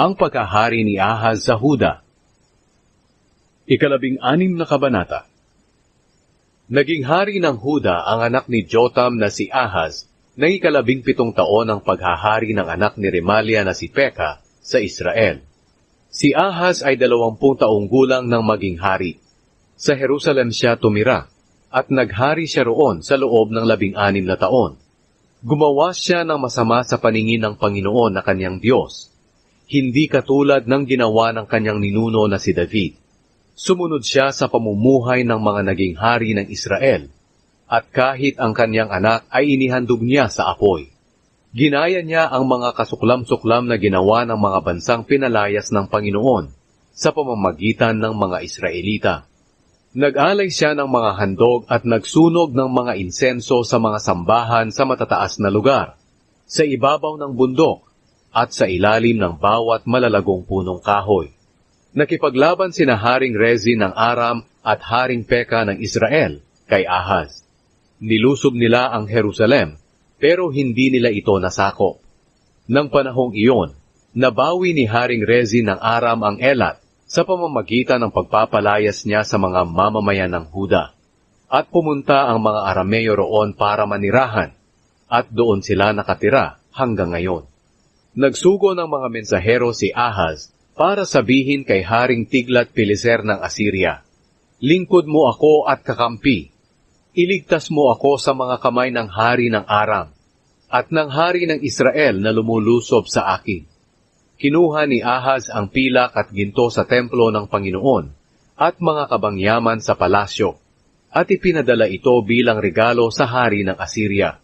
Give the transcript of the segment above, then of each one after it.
Ang pagkahari ni Ahaz sa Huda. Ikalabing anim na kabanata. Naging hari ng Huda ang anak ni Jotam na si Ahaz, na ikalabing pitong taon ang paghahari ng anak ni Remalia na si Peka sa Israel. Si Ahaz ay dalawampung taong gulang nang maging hari. Sa Jerusalem siya tumira, at naghari siya roon sa loob ng labing anim na taon. Gumawa siya ng masama sa paningin ng Panginoon na kanyang Diyos, hindi katulad ng ginawa ng kanyang ninuno na si David. Sumunod siya sa pamumuhay ng mga naging hari ng Israel, at kahit ang kanyang anak ay inihandog niya sa apoy. Ginaya niya ang mga kasuklam-suklam na ginawa ng mga bansang pinalayas ng Panginoon sa pamamagitan ng mga Israelita. Nag-alay siya ng mga handog at nagsunog ng mga insenso sa mga sambahan sa matataas na lugar, sa ibabaw ng bundok, at sa ilalim ng bawat malalagong punong kahoy. Nakipaglaban sina Haring Rezin ng Aram at Haring Peka ng Israel kay Ahaz. Nilusob nila ang Jerusalem, pero hindi nila ito nasako. Nang panahong iyon, nabawi ni Haring Rezin ng Aram ang Elat sa pamamagitan ng pagpapalayas niya sa mga mamamayan ng Huda. At pumunta ang mga Arameo roon para manirahan, at doon sila nakatira hanggang ngayon. Nagsugo ng mga mensahero si Ahaz para sabihin kay Haring Tiglat Pileser ng Assyria, Lingkod mo ako at kakampi. Iligtas mo ako sa mga kamay ng hari ng Aram at ng hari ng Israel na lumulusob sa akin. Kinuha ni Ahaz ang pilak at ginto sa templo ng Panginoon at mga kabangyaman sa palasyo at ipinadala ito bilang regalo sa hari ng Assyria.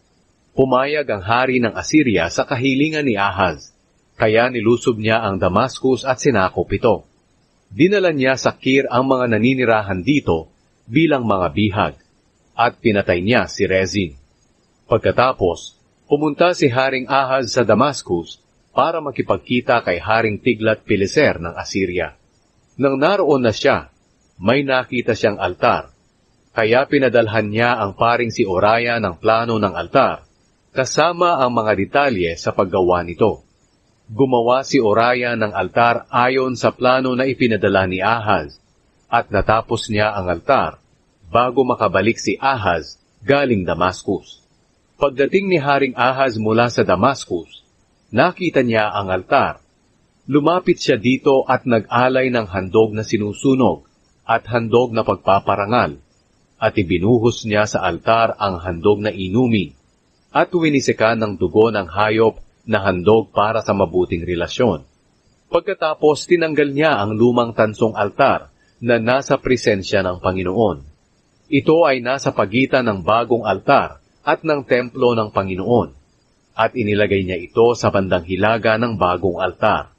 Pumayag ang hari ng Assyria sa kahilingan ni Ahaz, kaya nilusob niya ang Damascus at sinakop ito. Dinala niya sa Kir ang mga naninirahan dito bilang mga bihag, at pinatay niya si Rezin. Pagkatapos, pumunta si Haring Ahaz sa Damascus para makipagkita kay Haring Tiglat Pileser ng Assyria. Nang naroon na siya, may nakita siyang altar, kaya pinadalhan niya ang paring si Oraya ng plano ng altar, kasama ang mga detalye sa paggawa nito. Gumawa si Oraya ng altar ayon sa plano na ipinadala ni Ahaz, at natapos niya ang altar bago makabalik si Ahaz galing Damascus. Pagdating ni Haring Ahaz mula sa Damascus, nakita niya ang altar. Lumapit siya dito at nag-alay ng handog na sinusunog at handog na pagpaparangal, at ibinuhos niya sa altar ang handog na inumin, at winisikan ng dugo ng hayop na handog para sa mabuting relasyon. Pagkatapos tinanggal niya ang lumang tansong altar na nasa presensya ng Panginoon. Ito ay nasa pagitan ng bagong altar at ng templo ng Panginoon, at inilagay niya ito sa bandang hilaga ng bagong altar.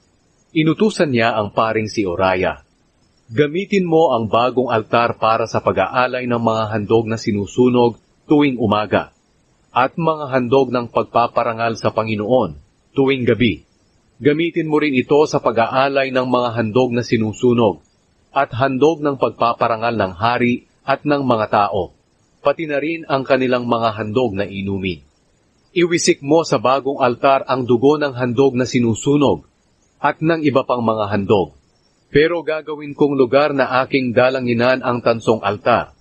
Inutusan niya ang paring si Oraya, Gamitin mo ang bagong altar para sa pag-aalay ng mga handog na sinusunog tuwing umaga, at mga handog ng pagpaparangal sa Panginoon tuwing gabi. Gamitin mo rin ito sa pag-aalay ng mga handog na sinusunog, at handog ng pagpaparangal ng hari at ng mga tao, pati na rin ang kanilang mga handog na inumin. Iwisik mo sa bagong altar ang dugo ng handog na sinusunog at ng iba pang mga handog. Pero gagawin kong lugar na aking dalanginan ang tansong altar.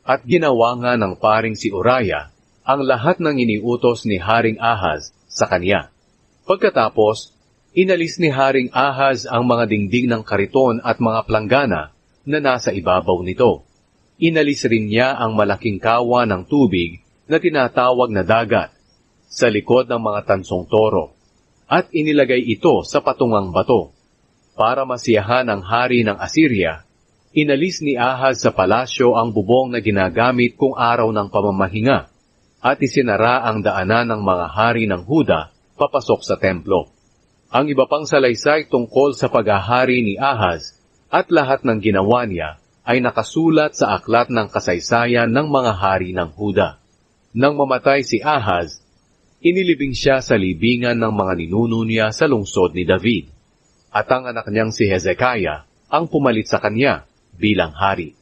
At ginawa nga ng paring si Uraya ang lahat ng iniutos ni Haring Ahaz sa kanya. Pagkatapos, inalis ni Haring Ahaz ang mga dingding ng kariton at mga planggana na nasa ibabaw nito. Inalis rin niya ang malaking kawa ng tubig na tinatawag na dagat sa likod ng mga tansong toro at inilagay ito sa patungang bato para masiyahan ang hari ng Assyria, inalis ni Ahaz sa palasyo ang bubong na ginagamit kung araw ng pamamahinga, at isinara ang daanan ng mga hari ng Huda papasok sa templo. Ang iba pang salaysay tungkol sa paghahari ni Ahaz at lahat ng ginawa niya ay nakasulat sa aklat ng kasaysayan ng mga hari ng Huda. Nang mamatay si Ahaz, inilibing siya sa libingan ng mga ninuno niya sa lungsod ni David at ang anak niyang si Hezekiah ang pumalit sa kanya bilang hari.